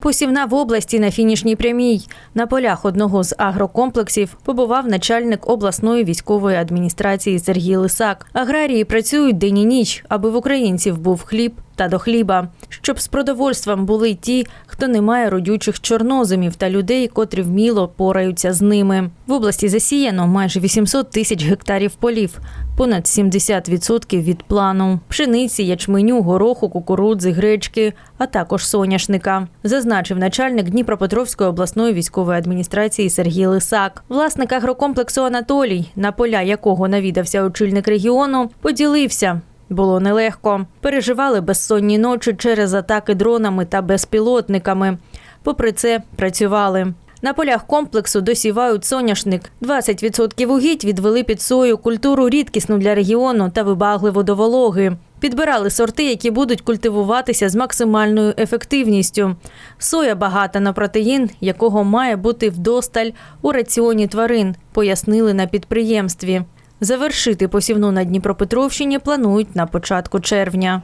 Посівна в області на фінішній прямій. На полях одного з агрокомплексів побував начальник обласної військової адміністрації Сергій Лисак. Аграрії працюють день і ніч, аби в українців був хліб та до хліба, щоб з продовольством були ті, хто не має родючих чорноземів та людей, котрі вміло пораються з ними. В області засіяно майже 800 тисяч гектарів полів, понад 70% від плану. Пшениці, ячменю, гороху, кукурудзи, гречки, а також соняшника, зазначив начальник Дніпропетровської обласної військової адміністрації Сергій Лисак. Власник агрокомплексу Анатолій, на поля якого навідався очільник регіону, поділився. Було нелегко. Переживали безсонні ночі через атаки дронами та безпілотниками. Попри це, працювали. На полях комплексу досівають соняшник. 20% угідь відвели під сою культуру рідкісну для регіону та вибагливу до вологи. Підбирали сорти, які будуть культивуватися з максимальною ефективністю. Соя багата на протеїн, якого має бути вдосталь у раціоні тварин, пояснили на підприємстві. Завершити посівну на Дніпропетровщині планують на початку червня.